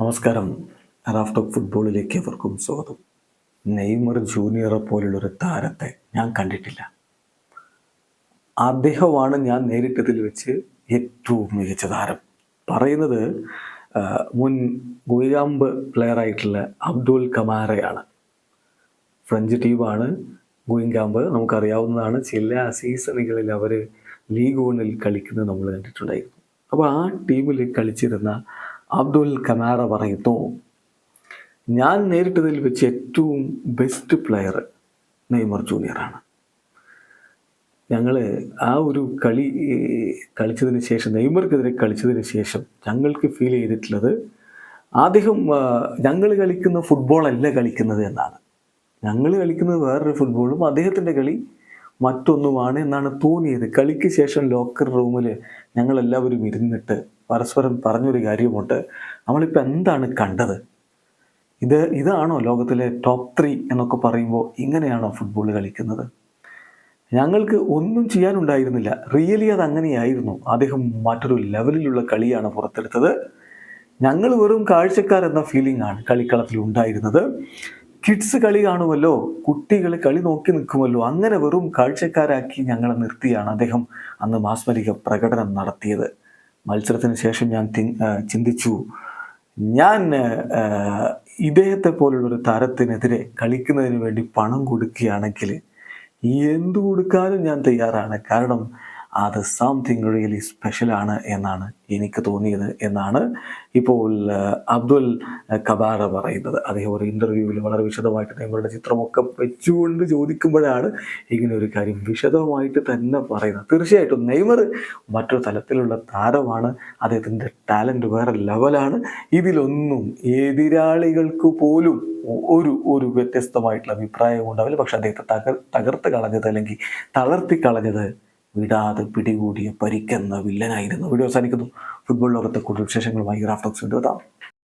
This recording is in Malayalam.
നമസ്കാരം. റാഫ്റ്റോക്ക് ഫുട്ബോളിലേക്ക് എവർക്കും സ്വാഗതം. നെയ്മർ ജൂനിയറെ പോലുള്ളൊരു താരത്തെ ഞാൻ കണ്ടിട്ടില്ല. അദ്ദേഹമാണ് ഞാൻ നേരിട്ടതിൽ വെച്ച് ഏറ്റവും മികച്ച താരം. പറയുന്നത് മുൻ ഗുയാമ്പ് പ്ലെയറായിട്ടുള്ള അബ്ദുൽ കമാരയാണ് ഫ്രഞ്ച് ടീമാണ് ഗുയിങ്കാമ്പ് നമുക്കറിയാവുന്നതാണ് ചില സീസണുകളിൽ അവർ ലീഗ് വണ്ണിൽ കളിക്കുന്നത് നമ്മൾ കണ്ടിട്ടുണ്ടായിരുന്നു. അപ്പോൾ ആ ടീമിൽ കളിച്ചിരുന്ന അബ്ദുൽ കമാറ പറയുന്നു ഞാൻ നേരിട്ടതിൽ വെച്ച് ഏറ്റവും ബെസ്റ്റ് പ്ലെയർ നെയ്മർ ജൂനിയറാണ് ഞങ്ങൾ ആ ഒരു കളി കളിച്ചതിന് ശേഷം നെയ്മർക്കെതിരെ കളിച്ചതിന് ശേഷം ഞങ്ങൾക്ക് ഫീൽ ചെയ്തിട്ടുള്ളത് അദ്ദേഹം ഞങ്ങൾ കളിക്കുന്ന ഫുട്ബോളല്ല കളിക്കുന്നത് എന്നാണ്. ഞങ്ങൾ കളിക്കുന്നത് വേറൊരു ഫുട്ബോളും അദ്ദേഹത്തിന്റെ കളി മറ്റൊന്നുമാണ് എന്നാണ് തോന്നിയത്. കളിക്ക് ശേഷം ലോക്കർ റൂമിൽ ഞങ്ങളെല്ലാവരും ഇരുന്നിട്ട് പരസ്പരം പറഞ്ഞൊരു കാര്യമുണ്ട് നമ്മളിപ്പോൾ എന്താണ് കണ്ടത്? ഇത് ഇതാണോ ലോകത്തിലെ ടോപ്പ് ത്രീ എന്നൊക്കെ പറയുമ്പോൾ ഇങ്ങനെയാണോ ഫുട്ബോൾ കളിക്കുന്നത്? ഞങ്ങൾക്ക് ഒന്നും ചെയ്യാനുണ്ടായിരുന്നില്ല. റിയലി അത് അങ്ങനെയായിരുന്നു. അദ്ദേഹം മറ്റൊരു ലെവലിലുള്ള കളിയാണ് പുറത്തെടുത്തത്. ഞങ്ങൾ വെറും കാഴ്ചക്കാർ എന്ന ഫീലിംഗ് ആണ് കളിക്കളത്തിൽ ഉണ്ടായിരുന്നത്. കിഡ്സ് കളി കാണുമല്ലോ കുട്ടികൾ കളി നോക്കി നിൽക്കുമല്ലോ അങ്ങനെ വെറും കാഴ്ചക്കാരാക്കി ഞങ്ങളെ നിർത്തിയാണ് അദ്ദേഹം അന്ന് മാസ്മരിക പ്രകടനം നടത്തിയത്. മത്സരത്തിന് ശേഷം ഞാൻ ചിന്തിച്ചു. ഞാൻ ഇദ്ദേഹത്തെ പോലുള്ളൊരു താരത്തിനെതിരെ കളിക്കുന്നതിന് വേണ്ടി പണം കൊടുക്കുകയാണെങ്കിൽ എന്തു കൊടുക്കാനും ഞാൻ തയ്യാറാണ്. കാരണം അത് സംതിങ് റിയലി സ്പെഷ്യലാണ് എന്നാണ് എനിക്ക് തോന്നിയത് എന്നാണ് ഇപ്പോൾ അബ്ദുൽ കബാറ പറയുന്നത്. അദ്ദേഹം ഒരു ഇന്റർവ്യൂവിൽ വളരെ വിശദമായിട്ട് നിങ്ങളുടെ ചിത്രമൊക്കെ വെച്ചുകൊണ്ട് ചോദിക്കുമ്പോഴാണ് ഇങ്ങനെ ഒരു കാര്യം വിശദമായിട്ട് തന്നെ പറയുന്നത്. തീർച്ചയായിട്ടും നെയ്മർ മറ്റൊരു തലത്തിലുള്ള താരമാണ്. അദ്ദേഹത്തിന്റെ ടാലന്റ് വേറെ ലെവലാണ് ഇതിലൊന്നും എതിരാളികൾക്ക് പോലും ഒരു ഒരു വ്യത്യസ്തമായിട്ടുള്ള അഭിപ്രായം ഉണ്ടാവില്ല പക്ഷെ അദ്ദേഹത്തെ തകർ തകർത്ത് കളഞ്ഞത് അല്ലെങ്കിൽ തളർത്തി കളഞ്ഞത് വിടാതെ പിടികൂടിയ പരിക്കെന്ന വില്ലനായിരുന്നു. വീഡിയോ അവസാനിക്കുന്നു. ഫുട്ബോൾ ലോകത്തെ കൂടുതൽ വിശേഷങ്ങളുമായി ഗ്രാഫ്റ്റോക്സ് കൊണ്ടുവരാം